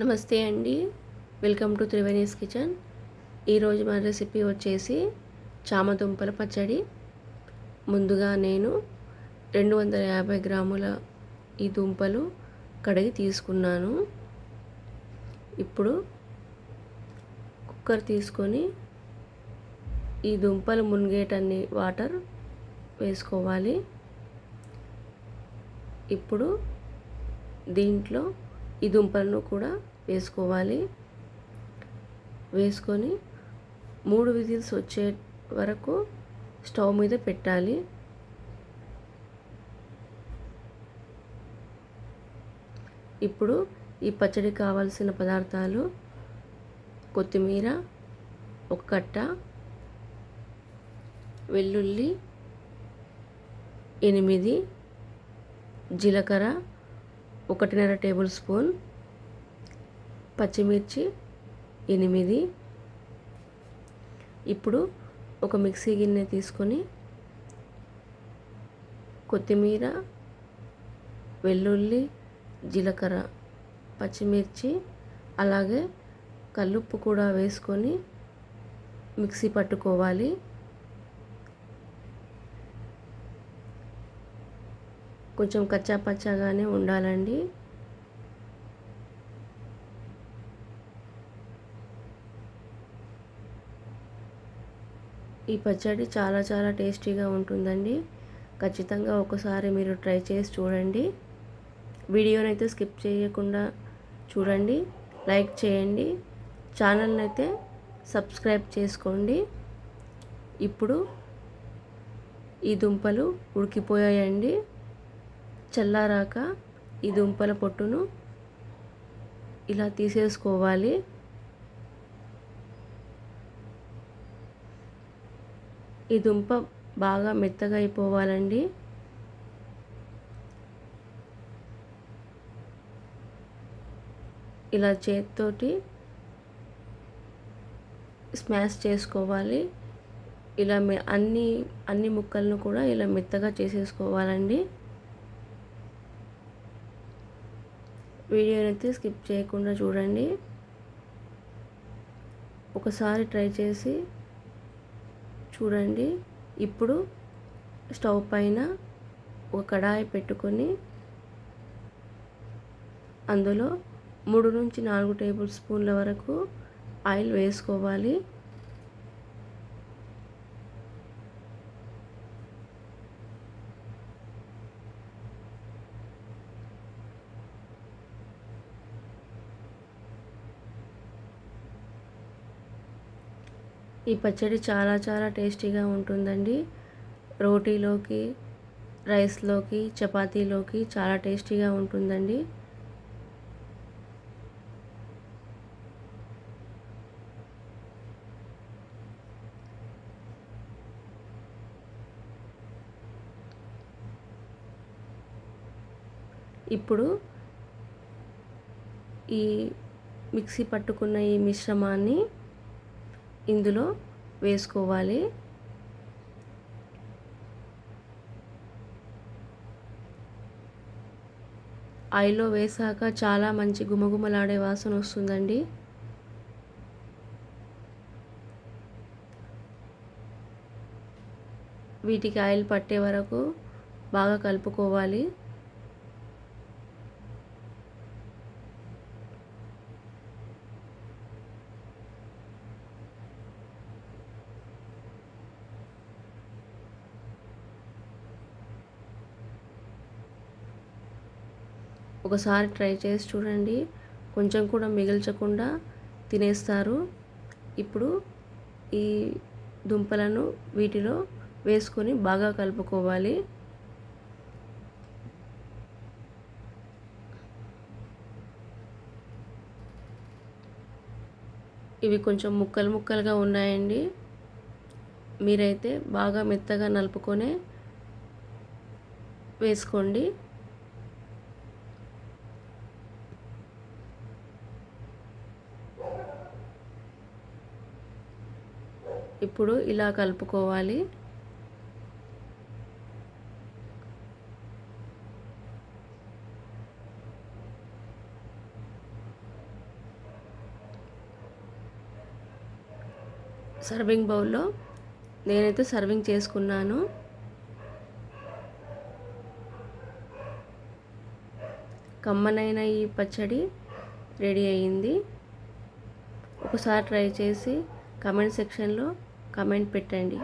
నమస్తే అండి. Welcome to Triveni's kitchen. ఈరోజు మన రెసిపీ వచ్చేసి చామదుంపల పచ్చడి. ముందుగా నేను రెండు వందల యాభై గ్రాముల ఈ దుంపలు కడిగి తీసుకున్నాను. ఇప్పుడు కుక్కర్ తీసుకొని ఈ దుంపలు మునిగేటన్ని వాటర్ వేసుకోవాలి. ఇప్పుడు దీంట్లో ఈ దుంపలను కూడా వేసుకోవాలి. వేసుకొని మూడు విజిల్స్ వచ్చే వరకు స్టవ్ మీద పెట్టాలి. ఇప్పుడు ఈ పచ్చడి కావాల్సిన పదార్థాలు కొత్తిమీర ఒక కట్ట వెల్లుల్లి ఎనిమిది జీలకర్ర ఒకటిన్నర టేబుల్ స్పూన్ పచ్చిమిర్చి ఎనిమిది. ఇప్పుడు ఒక మిక్సీ గిన్నె తీసుకొని కొత్తిమీర వెల్లుల్లి జీలకర్ర పచ్చిమిర్చి అలాగే కల్లుప్పు కూడా వేసుకొని మిక్సీ పట్టుకోవాలి. కొంచెం కచ్చా పచ్చాగానే ఉండాలండి. ఈ పచ్చడి చాలా చాలా టేస్టీగా ఉంటుందండి. ఖచ్చితంగా ఒకసారి మీరు ట్రై చేసి చూడండి. వీడియోని అయితే స్కిప్ చేయకుండా చూడండి. లైక్ చేయండి. ఛానల్ని అయితే సబ్స్క్రైబ్ చేసుకోండి. ఇప్పుడు ఈ దుంపలు ఉడికిపోయాయండి. చల్లారాక ఈ దుంపల పొట్టును ఇలా తీసేసుకోవాలి. ఈ దుంప బాగా మెత్తగా అయిపోవాలండి. ఇలా చేతితోటి స్మాష్ చేసుకోవాలి. ఇలా అన్ని అన్ని ముక్కలను కూడా ఇలా మెత్తగా చేసేసుకోవాలండి. వీడియోని అయితే స్కిప్ చేయకుండా చూడండి. ఒకసారి ట్రై చేసి చూడండి. ఇప్పుడు స్టవ్ పైన ఒక కడాయి పెట్టుకొని అందులో మూడు నుంచి నాలుగు టేబుల్ స్పూన్ల వరకు ఆయిల్ వేసుకోవాలి. ఈ పచ్చడి చాలా చాలా టేస్టీగా ఉంటుందండి. రోటీలోకి రైస్లోకి చపాతీలోకి చాలా టేస్టీగా ఉంటుందండి. ఇప్పుడు ఈ మిక్సీ పట్టుకున్న ఈ మిశ్రమాన్ని ఇందులో వేసుకోవాలి. ఆయిల్లో వేసాక చాలా మంచి గుమగుమలాడే వాసన వస్తుందండి. వీటికి ఆయిల్ పట్టే వరకు బాగా కలుపుకోవాలి. ఒకసారి ట్రై చేసి చూడండి. కొంచెం కూడా మిగిల్చకుండా తినేస్తారు. ఇప్పుడు ఈ దుంపలను వీటిలో వేసుకొని బాగా కలుపుకోవాలి. ఇవి కొంచెం ముక్కలు ముక్కలుగా ఉన్నాయండి. మీరైతే బాగా మెత్తగా నలుపుకొని వేసుకోండి. ఇప్పుడు ఇలా కలుపుకోవాలి. సర్వింగ్ బౌల్లో నేనైతే సర్వింగ్ చేసుకున్నాను. కమ్మనైన ఈ పచ్చడి రెడీ అయింది ఒకసారి ట్రై చేసి కమెంట్ సెక్షన్లో కమెంట్ పెట్టండి.